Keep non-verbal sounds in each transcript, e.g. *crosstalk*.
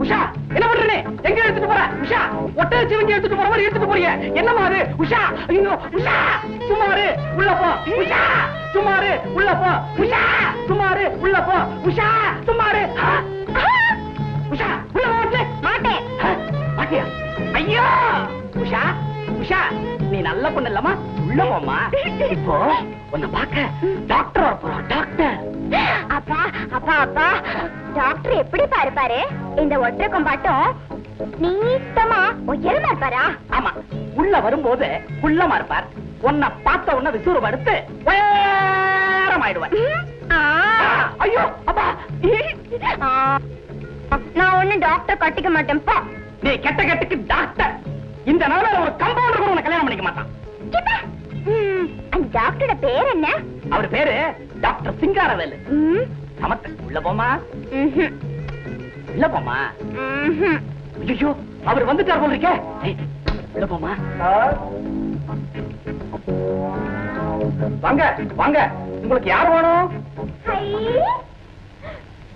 உஷா என்ன பண்ற எங்க எடுத்துட்டு போற? உஷா ஒட்டக சிவங்க எடுத்துட்டு போற மாதிரி எடுத்துட்டு போறீங்க. என்னமா அது? உஷா ஐயோ உஷா சுமாரு உள்ள போ. உஷா சுமாரு உள்ள போ. உஷா சுமாரு உள்ள போ. உஷா சுமாரு ஆ, ஆ. உஷா உள்ள போட்டு மாட்டேன் பாட்டியா ஐயோ உஷா உஷா. நீ நல்ல பொண்ணு இல்லம்மா. உள்ள போமா இப்போ உன்னை பார்க்க டாக்டர் வரப்போறோம் டாக்டர் அப்பா அப்பா அப்பா. டாக்டர் எப்படி பாருப்பாரு இந்த ஒற்றை கொம்பாட்டம் நீட்டமா உயரமா இருப்பாரா? ஆமா. உள்ள வரும்போது குள்ளமா இருப்பார். உன்னை பார்த்த உடனே விசூரம் எடுத்து உயரமாயிடுவார். ஐயோ அப்பா. நான் ஒண்ணு டாக்டர் கட்டிக்க மாட்டேன்ப்பா நீ கெட்ட கெட்டுக்கு டாக்டர் இந்த நிலைமையில ஒரு கம்பவுண்டர் கூட உன்னை கல்யாணம் பண்ணிக்க மாட்டான். அந்த டாக்டரோட பேர் என்ன? அவர் பேரு டாக்டர் சிங்காரவேலு. சமத்து உள்ள போமா உள்ள போமா. ஐயோ அவர் வந்துட்டார் போல இருக்கே. உள்ள போமா வாங்க வாங்க. உங்களுக்கு யார் வேணும்?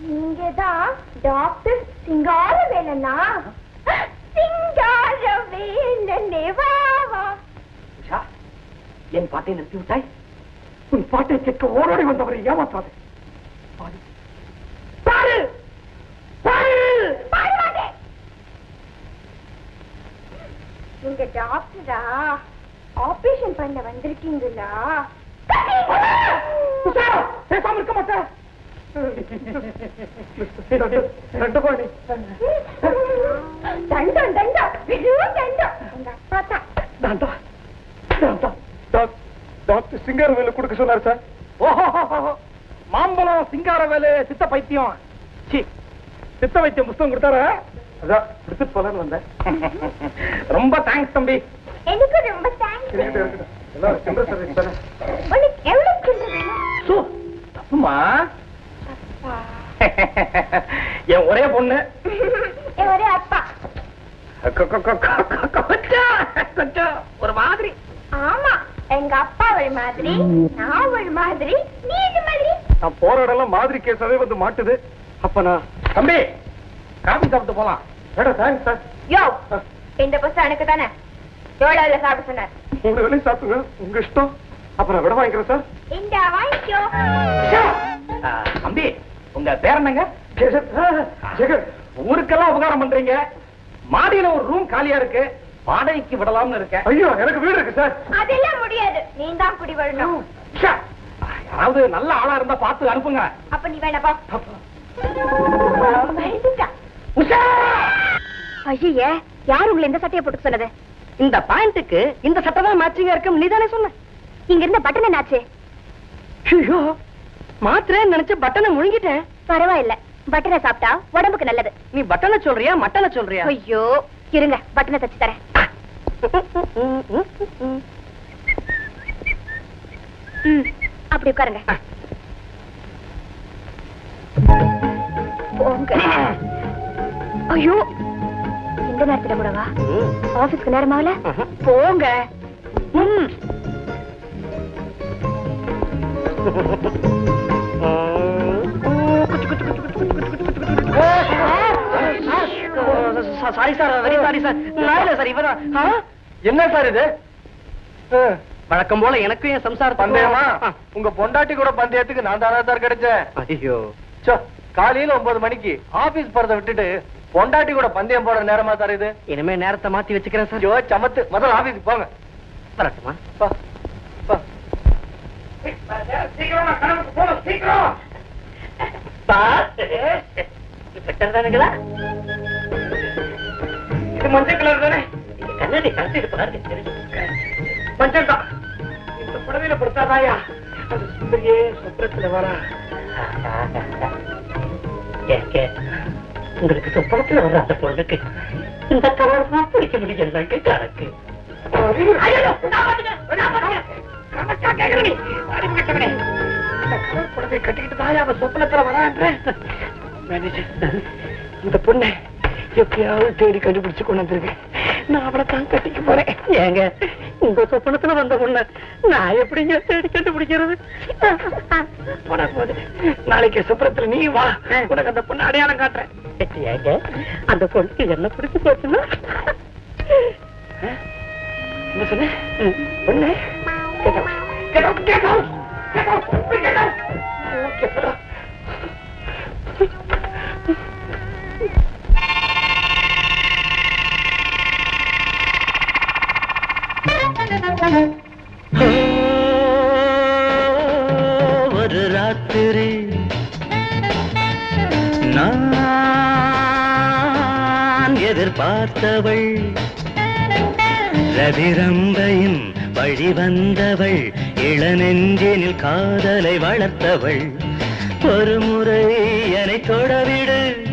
நீங்கதான் டாக்டர் சிங்காரவேலனா உஷா, என் பாட்டை நிறுத்தி விட்டாய் உன் பாட்டை கேட்க ஓடோடி வந்தவரை ஏமாற்றாது. நீங்க டாக்டரா ஆபரேஷன் பண்ண வந்திருக்கீங்களா? பேசாம இருக்க மாட்டேன். உங்க அப்பா தான் தாண்டா தாண்டா டாக்டர் சிங்காரவேலு கொடுக்க சொன்னார் சார். ஓஹோ மாம்பழம் சிங்காரவேலு சித்த பைத்தியம். சி சித்த வைத்தியம் புஸ்தகம் கொடுத்தாரா? அதான் கொடுத்துட்டு போலான்னு வந்தேன். ரொம்ப தேங்க்ஸ் தம்பி. எனக்கு ரொம்ப தேங்க்ஸ் எல்லாம் சில்லறை சர்வீஸ் தானே? தப்புமா? *laughs* என் ஒரே பொண்ணு. *laughs* என் ஒரே அப்பா. கொஞ்சம் ஒரு மாதிரி. ஆமா எங்க அப்பா ஒரு மாதிரி நான் ஒரு மாதிரி நீ மாதிரி. நான் போற இடம்லாம் மாதிரி கேஸாவே வந்து மாட்டுது. அப்ப நான் தம்பி காபி சாப்பிட்டு போலாம். ஏடா தேங்க்ஸ் சார் யோ இந்த புஸ்தகம் எனக்கு தானே. எவ்வளவுல சாப்பிட சொன்னார்? மூணு வேலையும் சாப்பிடுங்க. உங்க இஷ்டம். அப்ப நான் விட வாங்கிக்கிறேன் சார் இந்த வாங்கிக்கோ. தம்பி உங்க பேர் என்னங்க? ஜெகன் ஊருக்கெல்லாம் உபகாரம் பண்றீங்க? மாடியில ஒரு ரூம் காலியா இருக்கு. வாடகைக்கு விடலாம்னு இருக்கேன். ஐயோ எனக்கு வீடு இருக்கு சார். அதெல்லாம் முடியாது. நீ தான் குடி வரணும். யாராவது நல்ல ஆளா இருந்தா பார்த்து அனுப்புங்க. அப்ப நீ வேணப்பா ஐயே யார் உங்களை இந்த சட்டையை போட்டு சொன்னது? இந்த பாயிண்ட்டுக்கு இந்த சட்டை தான் மேட்சிங்கா இருக்கும் நீ தானே சொன்ன. இங்க இருந்த பட்டன் என்னாச்சு? ஐயோ மாத்திரேன்னு நினைச்சு பட்டனை முழுங்கிட்டேன். பரவாயில்ல. பட்டனை சாப்பிட்டா உடம்புக்கு நல்லது. நீ பட்டனை சொல்றியா மட்டனை சொல்றியா? ஐயோ இருங்க பட்டனை தச்சு தரேன். அப்படி உட்காருங்க. போங்க. ஐயோ இந்த நேரத்துல கூடவா ஆபீஸ்க்கு நேரமாவல போங்க. Sorry sir very sorry sir. நான் இல்ல சார் இவரா என்ன சார் இது? வழக்கம் போல எனக்கும் என் சம்சார பந்தயமா? உங்க பொண்டாட்டி கூட பந்தயத்துக்கு நான் தானே சார் கிடைச்சேன். ஐயோ. சோ, காலையில ஒன்பது மணிக்கு ஆபீஸ் போறத விட்டுட்டு பொண்டாட்டி கூட பந்தயம் போடுற நேரமா சார் இது? இனிமே நேரத்தை மாத்தி வச்சுக்கிறேன் சார். ஐயோ சமத்து. முதல்ல ஆபீஸ்க்கு போங்க. வரட்டுமா. பெட்டர் தானுங்களா இது மஞ்சள் கலர் தானே? இது கண்ணாடி கலத்திட்டு பாருங்க தெரியும். மஞ்சள் தான். இந்த புடவையில படுத்தாதாயா அது சுந்தரியே சொப்னத்துல வரா. கேட்க உங்களுக்கு சொப்பனத்துல அந்த பொண்ணுக்கு இந்த கலர் தான் பிடிக்க கணக்கு. கணக்கா அறிவு கெட்டவனே. இந்த கலர் புடவை கட்டிக்கிட்டு தாயா அவன் சொப்பனத்துல வரான்ற மேனேஜர் இந்த பொண்ணை எப்படியாவது தேடி கண்டுபிடிச்சு கொண்டு வந்திருக்கேன் நான் அவளை தான் கட்டிக்க போறேன். ஏங்க உங்க சொப்பனத்துல வந்த பொண்ண நான் எப்படிங்க தேடி கண்டுபிடிக்கிறது? போனா போது நாளைக்கு சுப்பரத்துல நீ வா. உனக்கு அந்த பொண்ணு அடையாளம் காட்டுறேன். ஏங்க அந்த பொண்ணுக்கு என்ன பிடிச்சு போச்சுன்னா? என்ன சொன்ன? பொண்ணு? Get out. Get out. Get ஒரு ராத்திரி நான் எதிர்பார்த்தவள் வழி வந்தவள் இளநெஞ்சினில் காதலை வளர்த்தவள். ஒரு முறை என்னை தொடவிடு.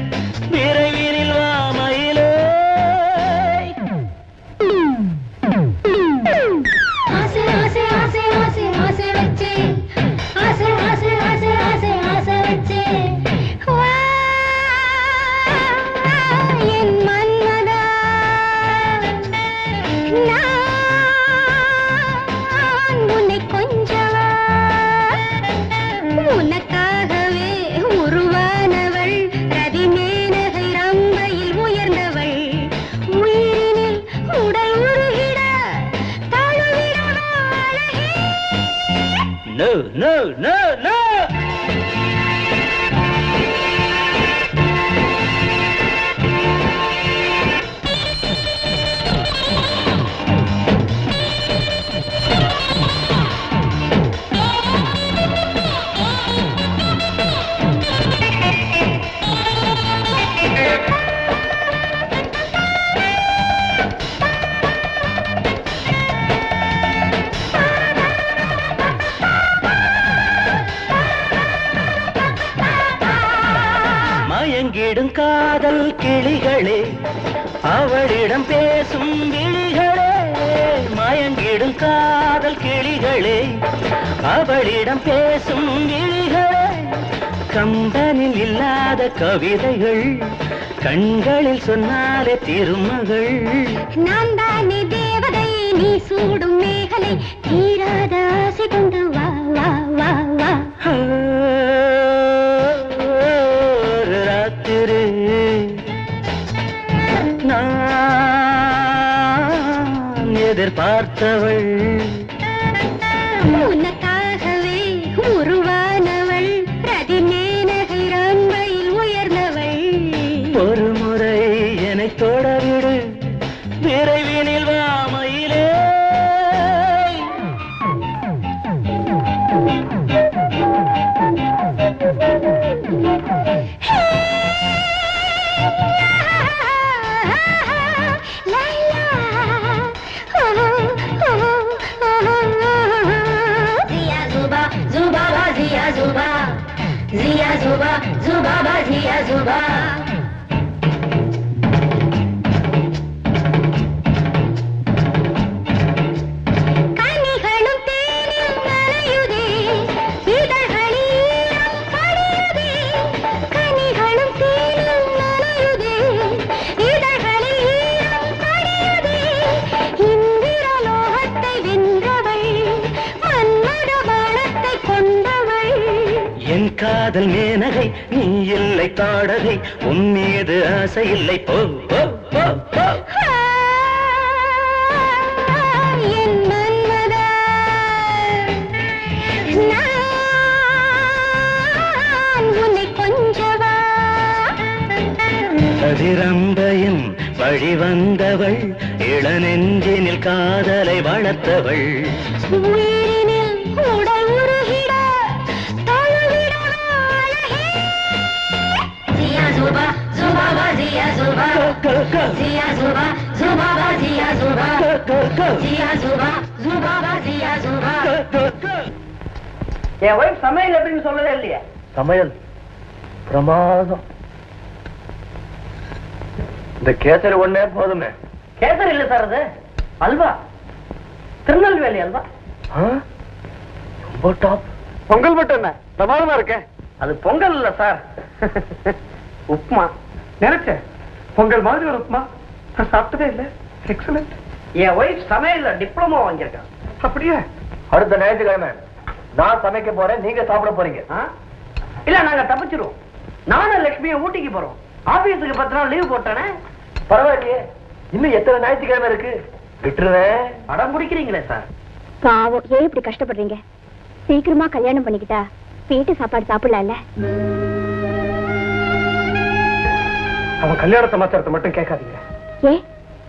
தாயங்கிடும் காதல் கிளிகளே அவளிடம் பேசும் விழிகளே மயங்கிடும் காதல் கிளிகளே அவளிடம் பேசும் விழிகளே. கம்பனில் இல்லாத கவிதைகள் கண்களில் சொன்னாலே திருமகள். நான் தானே தேவதை நீ சூடும் மேகலை தீராத ஆசை கொண்டு வா வா வா ஒரு முறை என்னை தொடவிடு விரைவினில் வாமையிலே Zia zuba, zuba ba zia zuba, zia zuba, zuba ba zia zuba. கனிகளும் காதல் மேனகை நீ இல்லை தாடகை உன் மீது ஆசை இல்லை. போ போ கதிரம்பையும் வழி வந்தவள் இளநெஞ்சினில் காதலை வளர்த்தவள். ஜியா ஜுபா ஜுபா பா ஜியா ஜுபா ஜியா ஜுபா ஜுபா பா ஜியா ஜுபா என் ஒய்ஃப் சமையல் எப்படின்னு சொல்லவே இல்லையே. சமையல். பிரமாதம். இந்த கேசரி ஒண்ணே போதுமே. கேசரி இல்ல சார் அது. அல்வா. திருநெல்வேலி அல்வா? ரொம்ப டாப் பொங்கல் மட்டும் என்ன? பிரமாதமா இருக்கேன் அது பொங்கல் இல்ல சார். உப்புமா. நினைச்சேன். பொங்கல் மாதிரி ஒரு உப்புமா நான் சாப்பிட்டதே இல்ல. எக்ஸலண்ட் என் ஒய்ஃப் சமையல்ல டிப்ளமோ வாங்கியிருக்கான் அப்படியே? அடுத்த ஞாயிற்றுக்கிழமை. நான் சமைக்க போறேன் நீங்க சாப்பிட போறீங்க? இல்ல நாங்க தப்பிச்சிருவோம். நானும் லட்சுமியும் ஊட்டிக்கு போறோம். ஆபீஸுக்கு பத்து நாள் லீவ் போட்டானே. பரவாயில்லையே. இன்னும் எத்தனை ஞாயிற்றுக்கிழமை இருக்கு? விட்டுருவேன் படம் பிடிக்கிறீங்களே சார் பாவம். ஏன் இப்படி கஷ்டப்படுறீங்க? சீக்கிரமா கல்யாணம் பண்ணிக்கிட்டா வீட்டு சாப்பாடு சாப்பிடலாம்ல? அவன் கல்யாண சமாச்சாரத்தை மட்டும் கேட்காதீங்க. ஏ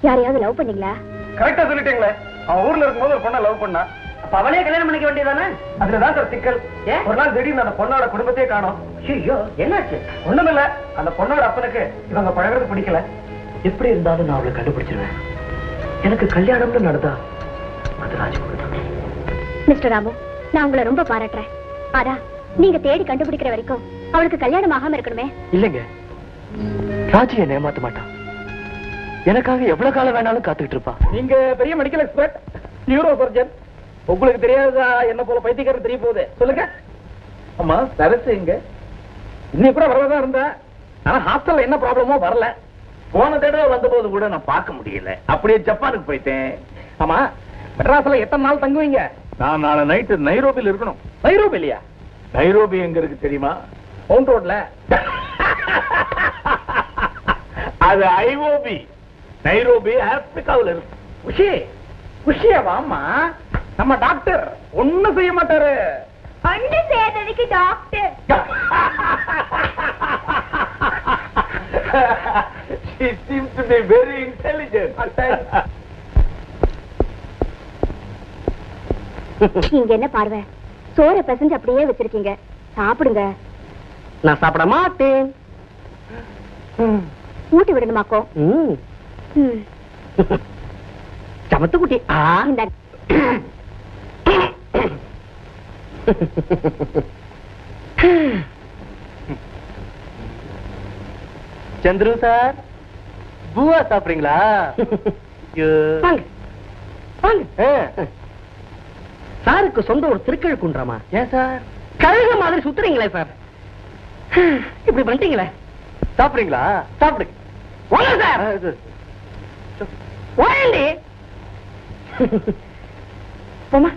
யாரையாவது லவ் பண்ணீங்களா? கரெக்டா சொல்லிட்டீங்களே. அவன் ஊர்ல இருக்கும்போது ஒரு பொண்ணை லவ் பண்ணா. அப்ப அவளே கல்யாணம் பண்ணிக்க வேண்டியதானே அதுலதான் சார் சிக்கல். ஏன்? ஒரு நாள் திடீர்னு அந்த பொண்ணோட குடும்பத்தையே காணோம். ஐயோ என்னாச்சு? ஒண்ணுமில்ல. அந்த பொண்ணோட அப்பனுக்கு இவங்க பழகிறது பிடிக்கல. எப்படி இருந்தாலும் நான் அவளை கண்டுபிடிச்சிருவேன். எனக்கு கல்யாணம்னு நடந்தா அது ராஜகுரு மிஸ்டர் ராமு நான் உங்களை ரொம்ப பாராட்டுறேன். ஆனா நீங்க தேடி கண்டுபிடிக்கிற வரைக்கும் அவளுக்கு கல்யாணம் ஆகாம இருக்கணுமே. இல்லைங்க. ராஜி என்னை ஏமாத்த மாட்டான். எனக்காக எவ்வளவு காலம் வேணாலும் காத்துக்கிட்டு இருப்பா நீங்க பெரிய மெடிக்கல் எக்ஸ்பர்ட் நியூரோ சர்ஜன் உங்களுக்கு தெரியாததா என்ன போல பைத்தியக்காரன் தெரிய போகுது? சொல்லுங்க. ஆமா சரசு எங்க? இன்னைக்கு கூட வரதான் இருந்தா ஆனா ஹாஸ்டல்ல என்ன ப்ராப்ளமோ வரல. போன தடவை வந்தபோது கூட நான் பார்க்க முடியல. அப்படியே ஜப்பானுக்கு போயிட்டேன். ஆமா மெட்ராஸ்ல எத்தனை நாள் தங்குவீங்க? நான் நாளை நைட்டு நைரோபியில் இருக்கணும். நைரோபி இல்லையா நைரோபி எங்க இருக்கு தெரியுமா? மவுண்ட் ரோட்ல அது ஐஓபி நைரோபி ஆப்பிரிக்காவில் இருக்கு. குஷி குஷியா வாமா நம்ம டாக்டர் ஒண்ணும் செய்ய மாட்டாரு. அண்டு சேர்ந்ததுக்கு doctor *laughs* She seems to be very intelligent. *laughs* நீங்க என்ன பார்வை? சோற பிசைஞ்சு அப்படியே வச்சிருக்கீங்க. சாப்பிடுங்க. நான் சாப்பிட மாட்டேன். ஊட்டி விடணுமாக்கோ? ம். சமத்து குட்டி சந்துரு சார் பூவா சாப்பிடுறீங்களா. சாருக்கு சொந்த ஒரு திருக்கழுக்குன்றாமா ஏன் சார்? கழுகு மாதிரி சுத்துறீங்களே சார். இப்படி பண்ணிட்டீங்களே? சாப்பிடுறீங்களா? சாப்பிடுங்க வாங்க ஆ, சார் இது. வாங்கி போமா